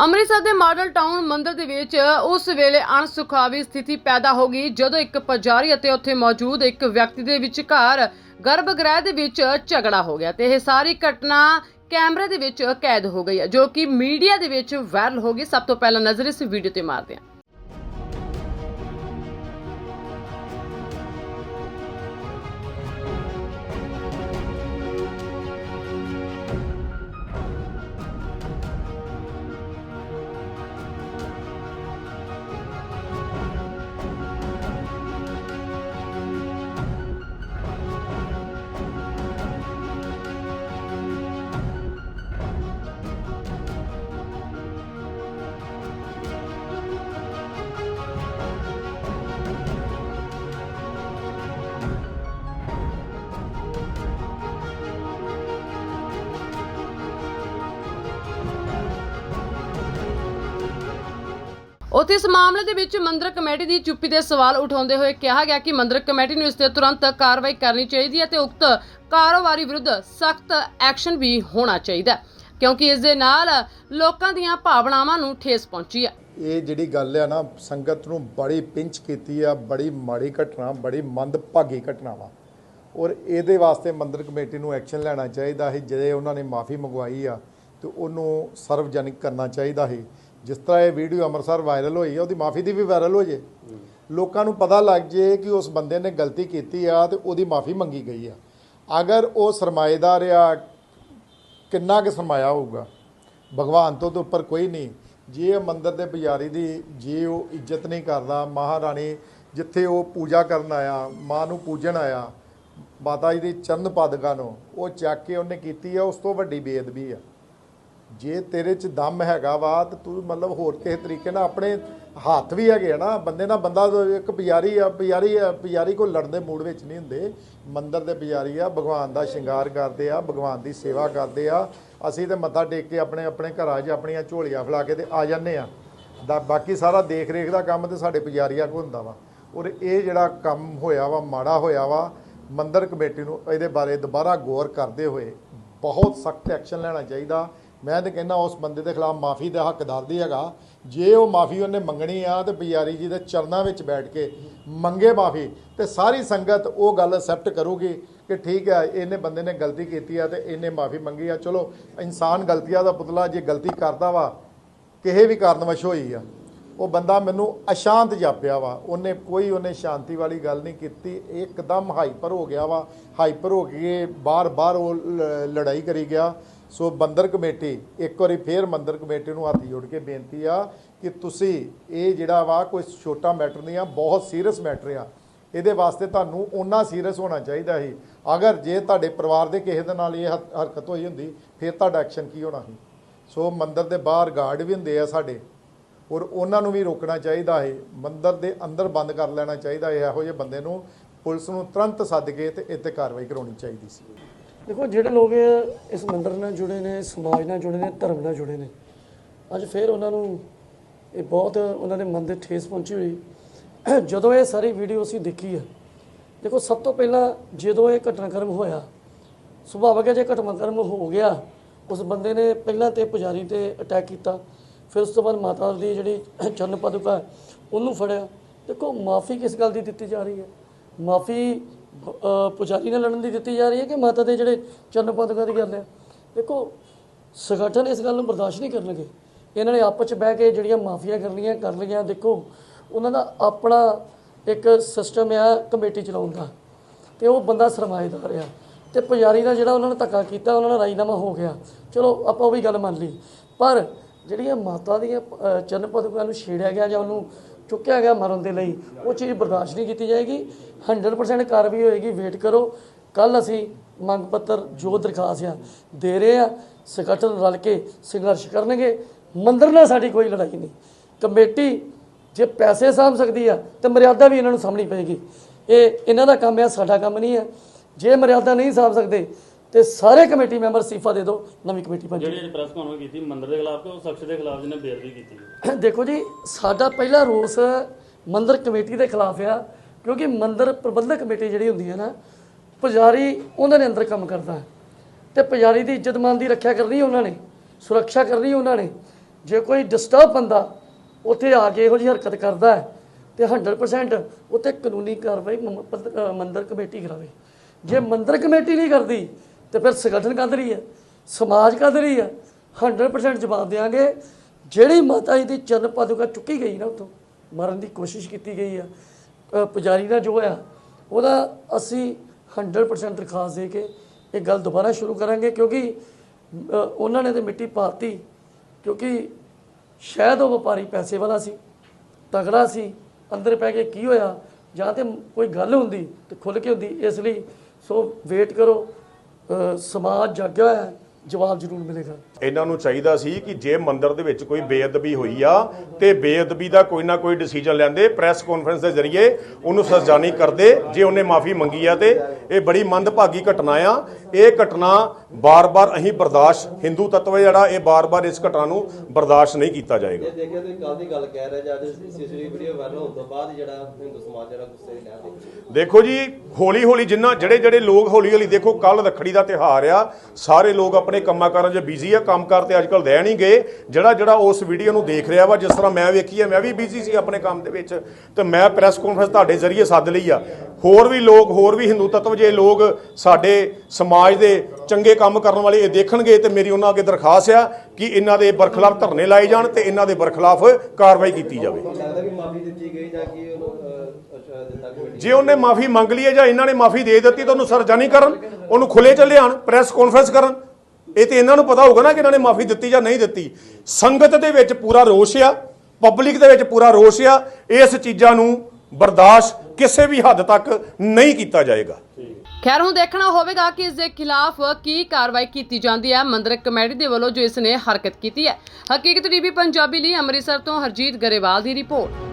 ਅੰਮ੍ਰਿਤਸਰ ਦੇ model town ਮੰਦਿਰ ਦੇ ਵਿੱਚ ਉਸ ਵੇਲੇ ਅਣਸੁਖਾਵੀ ਸਥਿਤੀ ਪੈਦਾ ਹੋ ਗਈ, ਜਦੋਂ ਇੱਕ ਪੁਜਾਰੀ ਅਤੇ ਉੱਥੇ ਮੌਜੂਦ ਇੱਕ ਵਿਅਕਤੀ ਦੇ ਵਿਚਕਾਰ ਗਰਭਗ੍ਰਹਿ ਦੇ ਵਿੱਚ ਝਗੜਾ ਹੋ ਗਿਆ ਤੇ ਇਹ ਸਾਰੀ ਘਟਨਾ ਕੈਮਰੇ ਦੇ ਵਿੱਚ ਕੈਦ ਹੋ ਗਈ ਹੈ, ਜੋ ਕਿ ਮੀਡੀਆ ਦੇ ਵਿੱਚ ਵਾਇਰਲ ਹੋ ਗਈ। ਸਭ ਤੋਂ ਪਹਿਲਾਂ ਨਜ਼ਰ ਇਸ ਵੀਡੀਓ ਤੇ ਮਾਰਦੇ ਹਾਂ। ਉੱਥੇ ਇਸ ਮਾਮਲੇ ਦੇ ਵਿੱਚ ਮੰਦਰ ਕਮੇਟੀ ਦੀ ਚੁੱਪੀ ਦੇ ਸਵਾਲ ਉਠਾਉਂਦੇ ਹੋਏ ਕਿਹਾ ਗਿਆ ਕਿ ਮੰਦਰ ਕਮੇਟੀ ਨੂੰ ਇਸ ਤੇ ਤੁਰੰਤ ਕਾਰਵਾਈ ਕਰਨੀ ਚਾਹੀਦੀ ਹੈ ਤੇ ਉਕਤ ਕਾਰੋਬਾਰੀ ਵਿਰੁੱਧ ਸਖਤ ਐਕਸ਼ਨ ਵੀ ਹੋਣਾ ਚਾਹੀਦਾ ਹੈ, ਕਿਉਂਕਿ ਇਸ ਦੇ ਨਾਲ ਲੋਕਾਂ ਦੀਆਂ ਭਾਵਨਾਵਾਂ ਨੂੰ ਠੇਸ ਪਹੁੰਚੀ ਹੈ। ਇਹ ਜਿਹੜੀ ਗੱਲ ਆ ਨਾ, ਸੰਗਤ ਨੂੰ ਬੜੀ ਪਿੰਚ ਕੀਤੀ ਆ, ਬੜੀ ਮਾੜੀ ਘਟਨਾ, ਬੜੀ ਮੰਦਭਾਗੀ ਘਟਨਾ ਵਾ। ਔਰ ਇਹਦੇ ਵਾਸਤੇ ਮੰਦਰ ਕਮੇਟੀ ਨੂੰ ਐਕਸ਼ਨ ਲੈਣਾ ਚਾਹੀਦਾ ਸੀ ਜਿਹੜੇ ਉਹਨਾਂ ਨੇ ਮਾਫੀ ਮੰਗਵਾਈ ਆ, ਤੇ ਉਹਨੂੰ ਸਰਵਜਨਿਕ ਕਰਨਾ ਚਾਹੀਦਾ ਸੀ। ਜਿਸ ਤਰ੍ਹਾਂ ਇਹ ਵੀਡੀਓ ਅੰਮ੍ਰਿਤਸਰ ਵਾਇਰਲ ਹੋਈ ਹੈ, ਉਹਦੀ ਮਾਫੀ ਦੀ ਵੀ ਵਾਇਰਲ ਹੋ। ਜੇ ਲੋਕਾਂ ਨੂੰ ਪਤਾ ਲੱਗ ਜੇ ਕਿ ਉਸ ਬੰਦੇ ਨੇ ਗਲਤੀ ਕੀਤੀ ਆ ਤੇ ਉਹਦੀ ਮਾਫੀ ਮੰਗੀ ਗਈ ਆ। ਅਗਰ ਉਹ ਸਰਮਾਏਦਾਰ ਆ, ਕਿੰਨਾ ਕੁ ਸਰਮਾਇਆ ਹੋਊਗਾ? ਭਗਵਾਨ ਤੋਂ ਤਾਂ ਉੱਪਰ ਕੋਈ ਨਹੀਂ। ਜੇ ਉਹ ਮੰਦਰ ਦੇ ਪੁਜਾਰੀ ਦੀ, ਜੇ ਉਹ ਇੱਜ਼ਤ ਨਹੀਂ ਕਰਦਾ, ਮਹਾਰਾਣੀ ਜਿੱਥੇ ਉਹ ਪੂਜਾ ਕਰਨ ਆਇਆ, ਮਾਂ ਨੂੰ ਪੂਜਣ ਆਇਆ, ਮਾਤਾ ਜੀ ਦੀ ਚਰਨ ਪਾਦਗਾ ਨੂੰ, ਉਹ ਚੱਕ ਕੇ ਉਹਨੇ ਕੀਤੀ ਆ, ਉਸ ਤੋਂ ਵੱਡੀ ਬੇਅਦਬੀ ਆ। ਜੇ ਤੇਰੇ 'ਚ ਦਮ ਹੈਗਾ ਵਾ, ਤੇ ਤੂੰ ਮਤਲਬ ਹੋਰ ਕਿਸੇ ਤਰੀਕੇ ਨਾਲ ਆਪਣੇ ਹੱਥ ਵੀ ਹੈਗੇ ਆ ਨਾ, ਬੰਦੇ ਨਾਲ ਬੰਦਾ ਇੱਕ ਪੁਜਾਰੀ ਆ ਪੁਜਾਰੀ ਆ ਪੁਜਾਰੀ ਕੋ ਲੜਨ ਦੇ ਮੂਡ ਵਿੱਚ ਨਹੀਂ ਹੁੰਦੇ। ਮੰਦਰ ਦੇ ਪੁਜਾਰੀ ਆ, ਭਗਵਾਨ ਦਾ ਸ਼ਿੰਗਾਰ ਕਰਦੇ ਆ, ਭਗਵਾਨ ਦੀ ਸੇਵਾ ਕਰਦੇ ਆ। ਅਸੀਂ ਤੇ ਮੱਥਾ ਟੇਕ ਕੇ ਆਪਣੇ ਆਪਣੇ ਘਰਾਂ 'ਚ ਆਪਣੀਆਂ ਝੋਲੀਆਂ ਫਲਾ ਕੇ ਤੇ ਆ ਜਾਂਦੇ ਆ। ਦਾ ਬਾਕੀ ਸਾਰਾ ਦੇਖ ਰੇਖ ਦਾ ਕੰਮ ਤੇ ਸਾਡੇ ਪੁਜਾਰੀਆਂ ਕੋ ਹੁੰਦਾ ਵਾ। ਔਰ ਇਹ ਜਿਹੜਾ ਕੰਮ ਹੋਇਆ ਵਾ, ਮਾੜਾ ਹੋਇਆ ਵਾ, ਮੰਦਰ ਕਮੇਟੀ ਨੂੰ ਇਹਦੇ ਬਾਰੇ ਦੁਬਾਰਾ ਗੌਰ ਕਰਦੇ ਹੋਏ ਬਹੁਤ ਸਖਤ ਐਕਸ਼ਨ ਲੈਣਾ ਚਾਹੀਦਾ। ਮੈਂ ਤਾਂ ਕਹਿੰਦਾ ਉਸ ਬੰਦੇ ਦੇ ਖਿਲਾਫ ਮਾਫੀ ਦਾ ਹੱਕਦਾਰ ਦੀ ਹੈਗਾ। ਜੇ ਉਹ ਮਾਫੀ ਉਹਨੇ ਮੰਗਣੀ ਆ, ਤੇ ਬਿਆਰੀ ਜੀ ਦੇ ਚਰਨਾਂ ਵਿੱਚ ਬੈਠ ਕੇ ਮੰਗੇ ਮਾਫੀ, ਤੇ ਸਾਰੀ ਸੰਗਤ ਉਹ ਗੱਲ ਅਸੈਪਟ ਕਰੂਗੀ ਕਿ ਠੀਕ ਹੈ ਇਹਨੇ ਬੰਦੇ ਨੇ ਗਲਤੀ ਕੀਤੀ ਆ ਤੇ ਇਹਨੇ ਮਾਫੀ ਮੰਗੀ ਆ। ਚਲੋ, ਇਨਸਾਨ ਗਲਤੀਆਂ ਦਾ ਪੁਤਲਾ ਜੇ ਗਲਤੀ ਕਰਦਾ ਵਾ, ਕਿਸੇ ਵੀ ਕਾਰਨਵਸ਼ ਹੋਈ ਆ, ਉਹ ਬੰਦਾ ਮੈਨੂੰ ਅਸ਼ਾਂਤ ਜਾਪਿਆ ਵਾ। ਉਹਨੇ ਕੋਈ ਉਹਨੇ ਸ਼ਾਂਤੀ ਵਾਲੀ ਗੱਲ ਨਹੀਂ ਕੀਤੀ, ਇੱਕਦਮ ਹਾਈਪਰ ਹੋ ਗਿਆ ਵਾ। ਹਾਈਪਰ ਹੋ ਕੇ ਬਾਰ-ਬਾਰ ਉਹ ਲ- ਲੜਾਈ ਕਰੀ ਗਿਆ। ਸੋ ਮੰਦਰ ਕਮੇਟੀ, ਇੱਕ ਵਾਰੀ ਫੇਰ ਮੰਦਰ ਕਮੇਟੀ ਨੂੰ ਹੱਥ ਜੋੜ ਕੇ ਬੇਨਤੀ ਆ ਕਿ ਤੁਸੀਂ ਇਹ ਜਿਹੜਾ ਵਾ ਕੋਈ ਛੋਟਾ ਮੈਟਰ ਨਹੀਂ ਆ, ਬਹੁਤ ਸੀਰੀਅਸ ਮੈਟਰ ਆ। ਇਹਦੇ ਵਾਸਤੇ ਤੁਹਾਨੂੰ ਓਨਾ ਸੀਰੀਅਸ ਹੋਣਾ ਚਾਹੀਦਾ ਸੀ। ਅਗਰ ਜੇ ਤੁਹਾਡੇ ਪਰਿਵਾਰ ਦੇ ਕਿਸੇ ਦੇ ਨਾਲ ਇਹ ਹਰਕਤ ਹੋਈ ਹੁੰਦੀ, ਫਿਰ ਤੁਹਾਡਾ ਐਕਸ਼ਨ ਕੀ ਹੋਣਾ ਸੀ? ਸੋ ਮੰਦਰ ਦੇ ਬਾਹਰ ਗਾਰਡ ਵੀ ਹੁੰਦੇ ਆ ਸਾਡੇ, ਔਰ ਉਹਨਾਂ ਨੂੰ ਵੀ ਰੋਕਣਾ ਚਾਹੀਦਾ ਹੈ ਮੰਦਰ ਦੇ ਅੰਦਰ ਬੰਦ ਕਰ ਲੈਣਾ ਚਾਹੀਦਾ ਹੈ ਇਹੋ ਜਿਹੇ ਬੰਦੇ ਨੂੰ ਪੁਲਿਸ ਨੂੰ ਤੁਰੰਤ ਸੱਦ ਕੇ ਤੇ ਇੱਥੇ ਕਾਰਵਾਈ ਕਰਾਉਣੀ ਚਾਹੀਦੀ ਸੀ। ਦੇਖੋ, ਜਿਹੜੇ ਲੋਕ ਇਸ ਮੰਦਰ ਨਾਲ ਜੁੜੇ ਨੇ, ਸਮਾਜ ਨਾਲ ਜੁੜੇ ਨੇ, ਧਰਮ ਨਾਲ ਜੁੜੇ ਨੇ, ਅੱਜ ਫਿਰ ਉਹਨਾਂ ਨੂੰ ਇਹ ਬਹੁਤ ਉਹਨਾਂ ਦੇ ਮਨ ਦੇ ਠੇਸ ਪਹੁੰਚੀ ਹੋਈ। ਜਦੋਂ ਇਹ ਸਾਰੀ ਵੀਡੀਓ ਅਸੀਂ ਦੇਖੀ ਹੈ ਦੇਖੋ, ਸਭ ਤੋਂ ਪਹਿਲਾਂ ਜਦੋਂ ਇਹ ਘਟਨਾਕ੍ਰਮ ਹੋਇਆ, ਸੁਭਾਵਕ ਹੈ ਜੇ ਘਟਨਾਕ੍ਰਮ ਹੋ ਗਿਆ, ਉਸ ਬੰਦੇ ਨੇ ਪਹਿਲਾਂ ਤੇ ਪੁਜਾਰੀ ਤੇ ਅਟੈਕ ਕੀਤਾ, ਫਿਰ ਉਸ ਤੋਂ ਬਾਅਦ ਮਾਤਾ ਦੀ ਜਿਹੜੀ ਚਰਨ ਪਦੁਕਾ, ਉਹਨੂੰ ਫੜਿਆ। ਦੇਖੋ, ਮਾਫੀ ਕਿਸ ਗੱਲ ਦੀ ਦਿੱਤੀ ਜਾ ਰਹੀ ਹੈ? ਮਾਫੀ ਪੁਜਾਰੀ ਨਾਲ ਲੜਨ ਦੀ ਦਿੱਤੀ ਜਾ ਰਹੀ ਹੈ ਕਿ ਮਾਤਾ ਦੇ ਜਿਹੜੇ ਚਰਨ ਪਦਕਾਂ ਦੀ ਗੱਲ ਹੈ ਦੇਖੋ, ਸੰਗਠਨ ਇਸ ਗੱਲ ਨੂੰ ਬਰਦਾਸ਼ਤ ਨਹੀਂ ਕਰਨਗੇ। ਇਹਨਾਂ ਨੇ ਆਪਸ ਚ ਬਹਿ ਕੇ ਜਿਹੜੀਆਂ ਮਾਫੀਆਂ ਕਰਨੀਆਂ, ਕਰ ਲਈਆਂ, ਦੇਖੋ, ਉਹਨਾਂ ਦਾ ਆਪਣਾ ਇੱਕ ਸਿਸਟਮ ਆ ਕਮੇਟੀ ਚਲਾਉਣ ਦਾ। ਤੇ ਉਹ ਬੰਦਾ ਸਰਮਾਏਦਾਰ ਆ। ਤੇ ਪੁਜਾਰੀ ਦਾ ਜਿਹੜਾ ਉਹਨਾਂ ਨੇ ਧੱਕਾ ਕੀਤਾ, ਉਹਨਾਂ ਨਾਲ ਰਾਜੀਨਾਮਾ ਹੋ ਗਿਆ। ਚਲੋ, ਆਪਾਂ ਉਹ ਵੀ ਗੱਲ ਮੰਨ ਲਈ। ਪਰ ਜਿਹੜੀਆਂ ਮਾਤਾ ਦੀਆਂ ਚਰਨ ਪਦਕਾਂ ਨੂੰ ਛੇੜਿਆ ਗਿਆ ਜਾਂ ਉਹਨੂੰ ਚੁੱਕਿਆ ਗਿਆ ਮਰਨ ਦੇ ਲਈ, ਉਹ ਚੀਜ਼ ਬਰਦਾਸ਼ਤ ਨਹੀਂ ਕੀਤੀ ਜਾਏਗੀ। 100% ਕਾਰਵਾਈ ਹੋਏਗੀ ਵੇਟ ਕਰੋ। ਕੱਲ ਅਸੀਂ ਮੰਗ ਪੱਤਰ ਜੋ ਦਰਖਾਸਤ ਆ, ਦੇ ਰਹੇ ਆ, ਸੰਗਠਨ ਰਲ ਕੇ ਸੰਘਰਸ਼ ਕਰਨਗੇ। ਮੰਦਰ ਨਾਲ ਸਾਡੀ ਕੋਈ ਲੜਾਈ ਨਹੀਂ। ਕਮੇਟੀ ਜੇ ਪੈਸੇ ਸਾਂਭ ਸਕਦੀ ਆ, ਤੇ ਮਰਿਆਦਾ ਵੀ ਇਹਨਾਂ ਨੂੰ ਸਾਂਭਣੀ ਪਏਗੀ। ਇਹ, ਇਹਨਾਂ ਦਾ ਕੰਮ ਆ, ਸਾਡਾ ਕੰਮ ਨਹੀਂ ਆ। ਜੇ ਮਰਿਆਦਾ ਨਹੀਂ ਸਾਂਭ ਸਕਦੇ ਤੇ ਸਾਰੇ ਕਮੇਟੀ ਮੈਂਬਰ ਅਸਤੀਫਾ ਦੇ ਦਿਓ ਨਵੀਂ ਕਮੇਟੀ ਬਣ ਜਿਹੜੀ ਅੱਜ ਪ੍ਰੈਸ ਕਾਨਫਰੰਸ ਕੀਤੀ ਮੰਦਰ ਦੇ ਖਿਲਾਫ ਤੇ ਉਹ ਸ਼ਖਸ ਦੇ ਖਿਲਾਫ ਜਿਹਨੇ ਬੇਅਦਬੀ ਕੀਤੀ। ਦੇਖੋ ਜੀ ਸਾਡਾ ਪਹਿਲਾ ਰੋਸ ਮੰਦਰ ਕਮੇਟੀ ਦੇ ਖਿਲਾਫ ਆ ਕਿਉਂਕਿ ਮੰਦਰ ਪ੍ਰਬੰਧਕ ਕਮੇਟੀ ਜਿਹੜੀ ਹੁੰਦੀ ਹੈ ਨਾ ਪੁਜਾਰੀ ਉਹਨਾਂ ਦੇ ਅੰਦਰ ਕੰਮ ਕਰਦਾ ਤੇ ਪੁਜਾਰੀ ਦੀ ਇੱਜ਼ਤ ਮਾਨ ਦੀ ਰੱਖਿਆ ਕਰਨੀ ਉਹਨਾਂ ਨੇ ਸੁਰੱਖਿਆ ਕਰਨੀ ਉਹਨਾਂ ਨੇ। ਜੇ ਕੋਈ ਡਿਸਟਰਬ ਬੰਦਾ ਉੱਥੇ ਆ ਕੇ ਇਹੋ ਜਿਹੀ ਹਰਕਤ ਕਰਦਾ ਹੈ ਤੇ 100% ਉੱਤੇ ਕਾਨੂੰਨੀ ਕਾਰਵਾਈ ਮੰਦਿਰ ਕਮੇਟੀ ਕਰਾਵੇ। ਜੇ ਮੰਦਿਰ ਕਮੇਟੀ ਨਹੀਂ ਕਰਦੀ ਤੇ ਫਿਰ ਸੰਗਠਨ ਕਰ ਰਹੀ ਹੈ, ਸਮਾਜ ਕਰ ਰਹੀ ਹੈ 100% ਜਵਾਬ ਦੇਵਾਂਗੇ ਜਿਹੜੀ ਮਾਤਾ ਜੀ ਦੀ ਚਰਨ ਪਾਦੂਕਾ ਚੁੱਕੀ ਗਈ ਨਾ ਉਤੋਂ ਮਰਨ ਦੀ ਕੋਸ਼ਿਸ਼ ਕੀਤੀ ਗਈ ਆ ਪੁਜਾਰੀ ਦਾ ਜੋ ਹੋਇਆ, ਉਹਦਾ ਅਸੀਂ 100% ਦਰਖਾਸਤ ਦੇ ਕੇ ਇਹ ਗੱਲ ਦੁਬਾਰਾ ਸ਼ੁਰੂ ਕਰਾਂਗੇ, ਕਿਉਂਕਿ ਉਹਨਾਂ ਨੇ ਤੇ ਮਿੱਟੀ ਪਾਤੀ, ਕਿਉਂਕਿ ਸ਼ਾਇਦ ਉਹ ਵਪਾਰੀ ਪੈਸੇ ਵਾਲਾ ਸੀ, ਤਗੜਾ ਸੀ, ਅੰਦਰ ਪੈ ਕੇ ਕੀ ਹੋਇਆ, ਜਾਂ ਤੇ ਕੋਈ ਗੱਲ ਹੁੰਦੀ ਤੇ ਖੁੱਲ ਕੇ ਹੁੰਦੀ, ਇਸ ਲਈ ਸੋ ਵੇਟ ਕਰੋ। ਸਮਾਜ ਜਾਗਿਆ ਹੈ, ਜਵਾਬ ਜ਼ਰੂਰ ਮਿਲੇਗਾ। ਇਹਨਾਂ ਨੂੰ ਚਾਹੀਦਾ ਸੀ ਕਿ ਜੇ ਮੰਦਿਰ ਦੇ ਵਿੱਚ ਕੋਈ ਬੇਅਦਬੀ ਹੋਈ ਆ ਤੇ ਬੇਅਦਬੀ ਦਾ ਕੋਈ ਨਾ ਕੋਈ ਡਿਸੀਜਨ ਲੈਂਦੇ ਪ੍ਰੈਸ ਕਾਨਫਰੰਸ ਦੇ ਜ਼ਰੀਏ ਉਹਨੂੰ ਸਜ਼ਾਨੀ ਕਰਦੇ ਜੇ ਉਹਨੇ ਮਾਫੀ ਮੰਗੀ ਆ ਤੇ। ਇਹ ਬੜੀ ਮੰਦਭਾਗੀ ਘਟਨਾ ਆ। ਇਹ ਘਟਨਾ ਬਾਰ-ਬਾਰ ਅਸੀਂ ਬਰਦਾਸ਼ਤ ਹਿੰਦੂ ਤੱਤਵ ਜਿਹੜਾ ਇਹ ਬਾਰ-ਬਾਰ ਇਸ ਘਟਨਾ ਨੂੰ ਬਰਦਾਸ਼ਤ ਨਹੀਂ ਕੀਤਾ ਜਾਏਗਾ। ਇਹ ਦੇਖਿਆ ਤੁਸੀਂ ਕੱਲ ਦੀ ਗੱਲ ਕਹਿ ਰਹੇ ਜਦ ਸੀਸੀਟੀਵੀ ਵੀਡੀਓ ਵਾਇਰਲ ਹੋਣ ਤੋਂ ਬਾਅਦ ਜਿਹੜਾ ਹਿੰਦੂ ਸਮਾਜ ਜਿਹੜਾ ਗੁੱਸੇ ਦੀ ਲਹਿਰ ਦੇਖੀ ਦੇਖੋ ਜੀ ਹੌਲੀ ਹੌਲੀ ਜਿੰਨਾ ਜਿਹੜੇ ਜਿਹੜੇ ਲੋਕ ਹੌਲੀ ਹੌਲੀ ਦੇਖੋ ਕੱਲ ਰੱਖੜੀ ਦਾ ਤਿਹਾਰ ਆ ਸਾਰੇ ਲੋਕ ਆਪਣੇ ਕੰਮਾਂ ਕਾਰਾਂ 'ਚ ਬਿਜ਼ੀ ਆ ਕੰਮਕਾਰ ਤੇ ਅੱਜਕੱਲ ਰਹਿ ਨਹੀਂ ਗਏ। ਜਿਹੜਾ ਜਿਹੜਾ ਉਸ ਵੀਡੀਓ ਨੂੰ ਦੇਖ ਰਿਹਾ ਵਾ, ਜਿਸ ਤਰ੍ਹਾਂ ਮੈਂ ਵੇਖੀ ਆ, ਮੈਂ ਵੀ ਬਿਜ਼ੀ ਸੀ ਆਪਣੇ ਕੰਮ ਦੇ ਵਿੱਚ। ਤੇ ਮੈਂ ਪ੍ਰੈਸ ਕਾਨਫਰੰਸ ਤੁਹਾਡੇ ਜ਼ਰੀਏ ਸੱਦ ਲਈ ਆ। ਹੋਰ ਵੀ ਲੋਕ, ਹੋਰ ਵੀ ਹਿੰਦੂ ਤੱਤਵ ਜੇ ਲੋਕ ਸਾਡੇ ਸਮਾਜ ਦੇ ਚੰਗੇ ਕੰਮ ਕਰਨ ਵਾਲੇ ਇਹ ਦੇਖਣਗੇ ਤੇ ਮੇਰੀ ਉਹਨਾਂ ਅੱਗੇ ਦਰਖਾਸਤ ਆ ਕਿ ਇਹਨਾਂ ਦੇ ਬਰਖਲਾਫ ਧਰਨੇ ਲਾਏ ਜਾਣ ਤੇ ਇਹਨਾਂ ਦੇ ਬਰਖਲਾਫ ਕਾਰਵਾਈ ਕੀਤੀ ਜਾਵੇ। ਜੇ ਉਹਨੇ ਮਾਫੀ ਮੰਗ ਲਈ ਹੈ ਜਾਂ ਇਹਨਾਂ ਨੇ ਮਾਫੀ ਦੇ ਦਿੱਤੀ ਤਾਂ ਉਹਨੂੰ ਸਰਜਾ ਨਹੀਂ ਕਰਨ, ਉਹਨੂੰ ਖੁੱਲੇ ਚ ਲਿਆਣ ਪ੍ਰੈਸ ਕਾਨਫਰੰਸ ਕਰਨ। ਇਹ ਤੇ ਇਹਨਾਂ ਨੂੰ ਪਤਾ ਹੋਊਗਾ ਨਾ ਕਿ ਇਹਨਾਂ ਨੇ ਮਾਫੀ ਦਿੱਤੀ ਜਾਂ ਨਹੀਂ ਦਿੱਤੀ। ਸੰਗਤ ਦੇ ਵਿੱਚ ਪੂਰਾ ਰੋਸ਼ ਆ ਪਬਲਿਕ ਦੇ ਵਿੱਚ ਪੂਰਾ ਰੋਸ਼ ਆ, ਇਸ ਚੀਜ਼ਾਂ ਨੂੰ ਬਰਦਾਸ਼ਤ ਕਿਸੇ ਵੀ ਹੱਦ ਤੱਕ ਨਹੀਂ ਕੀਤਾ ਜਾਏਗਾ। ਖੈਰ, ਹੁਣ ਦੇਖਣਾ ਹੋਵੇਗਾ ਕਿ ਇਸ ਦੇ ਖਿਲਾਫ ਕੀ ਕਾਰਵਾਈ ਕੀਤੀ ਜਾਂਦੀ ਹੈ। ਮੰਦਰ ਕਮੇਟੀ ਦੇ ਵੱਲੋਂ ਜੋ ਇਸ ਨੇ ਹਰਕਤ ਕੀਤੀ ਹੈ। ਹਕੀਕਤ ਟੀਵੀ ਪੰਜਾਬੀ ਲਈ ਅੰਮ੍ਰਿਤਸਰ ਤੋਂ ਹਰਜੀਤ ਗਰੇਵਾਲ ਦੀ ਰਿਪੋਰਟ।